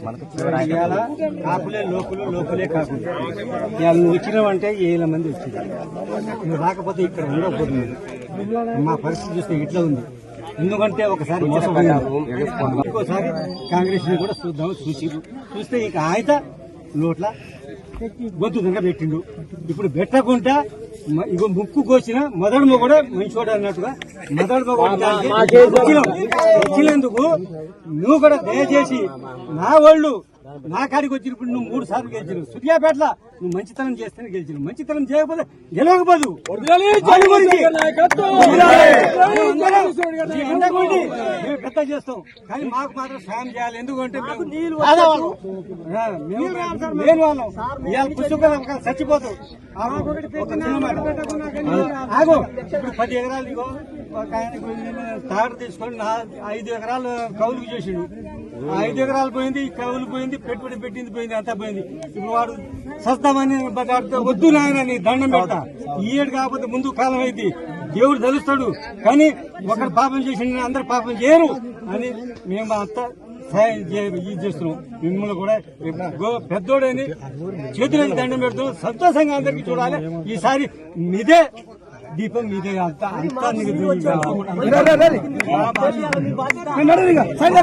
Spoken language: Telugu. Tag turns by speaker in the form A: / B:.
A: ఇవాళ కాపులే లోకులు లోకులే కాకుండా ఇవాళ నువ్వు వచ్చినావంటే ఏళ్ళ మంది వచ్చింది నువ్వు రాకపోతే ఇక్కడ ఉండకపోతుంది మా పరిస్థితి చూస్తే ఇట్లా ఉంది. ఎందుకంటే ఒకసారి మోసపోయాము ఇంకోసారి కాంగ్రెస్ని కూడా చూద్దాం చూసి చూస్తే ఇక ఆయన నోట్ల గొంతు పెట్టిండు ఇప్పుడు పెట్టకుండా ఇగో ముక్కు కోసిన మొదడు కూడా మంచోడు అన్నట్టుగా మొదడు మొగోడు వచ్చినాం. వచ్చినందుకు నువ్వు కూడా దయచేసి నా వాళ్ళు నా కాడికి వచ్చినప్పుడు నువ్వు మూడు సార్లు గెలిచినావు సూర్యాపేటల నువ్వు మంచితనం చేస్తేనే గెలిచినావు మంచితనం చేయకపోతే గెలవకపోదు పెద్ద చేస్తాం. కానీ మాకు మాత్రం సాయం చేయాలి. ఎందుకంటే మేము వాళ్ళం. ఇవాళ చచ్చిపోతాం. ఆగు, ఇప్పుడు పది ఎకరాలు ఇగో తాడు తీసుకొని ఐదు ఎకరాలు కౌలుకు చేసిండు. ఆ ఐదు ఎకరాలు పోయింది కౌలు పోయింది పెట్టుబడి పెట్టింది పోయింది అంతా పోయింది. ఇప్పుడు వాడు సస్తామని వద్దు నాయన నీ దండం పెడతా ఈ ఏడు కాకపోతే ముందు కాలం అయింది. దేవుడు తెలుస్తాడు కానీ ఒకరు పాపం చేసిన అందరు పాపం చేయరు అని మేము అంతా సహాయం చేస్తున్నాం మిమ్మల్ని కూడా పెద్దోడని చేతులకి దండం పెడుతున్నాం సంతోషంగా అందరికి చూడాలి ఈసారి మీదే దీపం మీదే అంతా అంతా